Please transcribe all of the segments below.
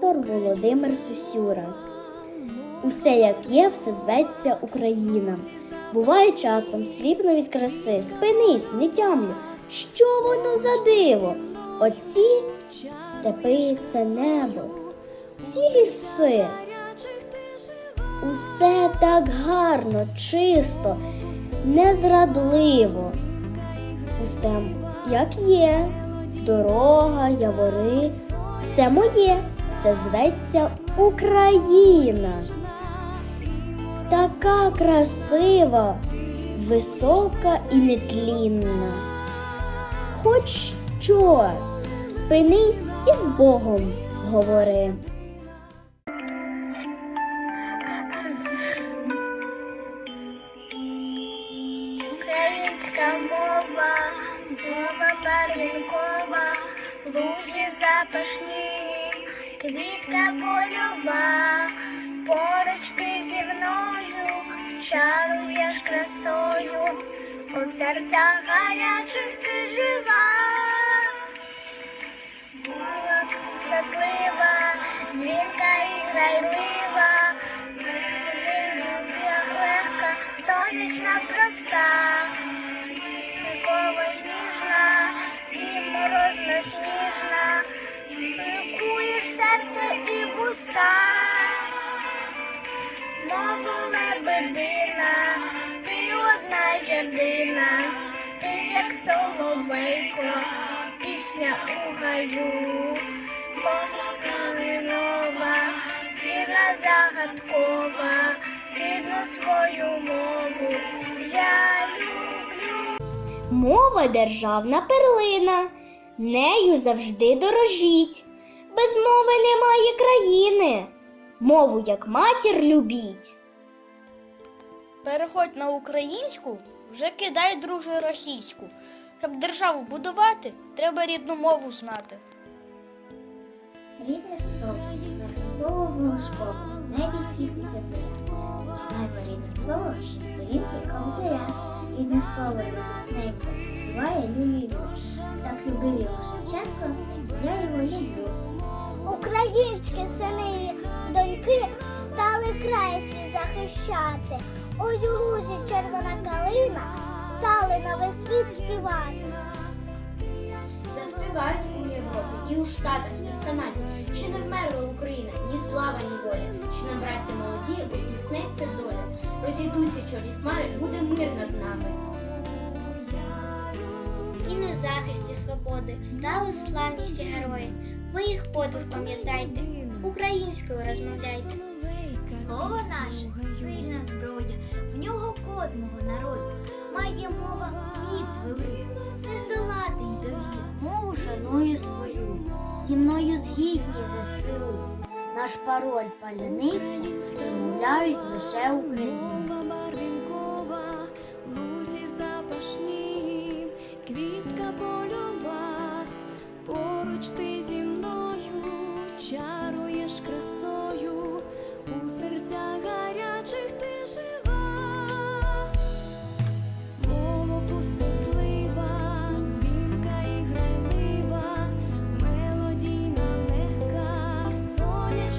Автор Володимир Сюсюра. Усе як є, все зветься Україна. Буває часом сліпно від краси. Спинись, не тямлю. Що воно за диво? Оці степи це небо, ці ліси. Усе так гарно, чисто, незрадливо. Усе як є, дорога, явори, все моє, все зветься Україна. Така красива, висока і нетлінна. Хоч що, спинись і з Богом говори. Українська мова, мова барвінкова, лузі запашні, квітка польова, поруч ти зі мною, чаруєш красою, у серцях гарячих ти жива. Мова степлива, дзвінка і грайлива, як легка, сонячна проста, єдина, ти як соловейко, пісня у гаю, мова калинова, вірна загадкова, рідну свою мову я люблю. Мова державна перлина, нею завжди дорожіть. Без мови немає країни. Мову як матір любіть. Переходь на українську, вже кидай друже російську. Щоб державу будувати, треба рідну мову знати. Рідне слово, нервового волошково, небі світиться зоря. Читай рідне слово, що сторінки кобзаря. Рідне слово радісненько, співає Люлію. Так любив його Шевченко, я його люблю. Українські сини і доньки стали край свій захищати. Ой, у лузі червона калина на весь світ співати. Заспівають у Європі і у Штатах, і в Канаді, що не вмерла Україна, ні слава, ні воля, що на браття молоді усміхнеться доля. Розійдуться чорні хмари, буде мир над нами. І на захисті свободи стали славні всі герої. Ви їх подвиг пам'ятайте, українською розмовляйте. Слово наше сильна зброя, міць не здолати й довір. Мову шанує свою, зі мною згідні ЗСУ. Наш пароль паляниці промовляють лише Україну. Квітка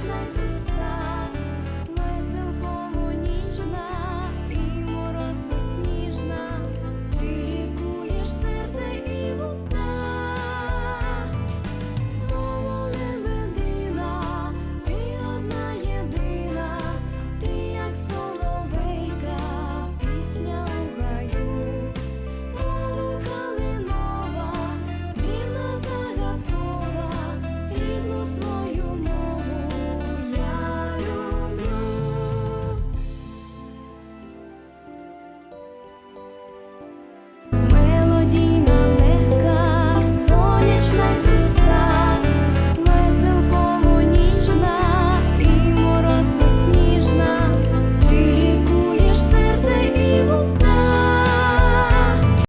Thank you.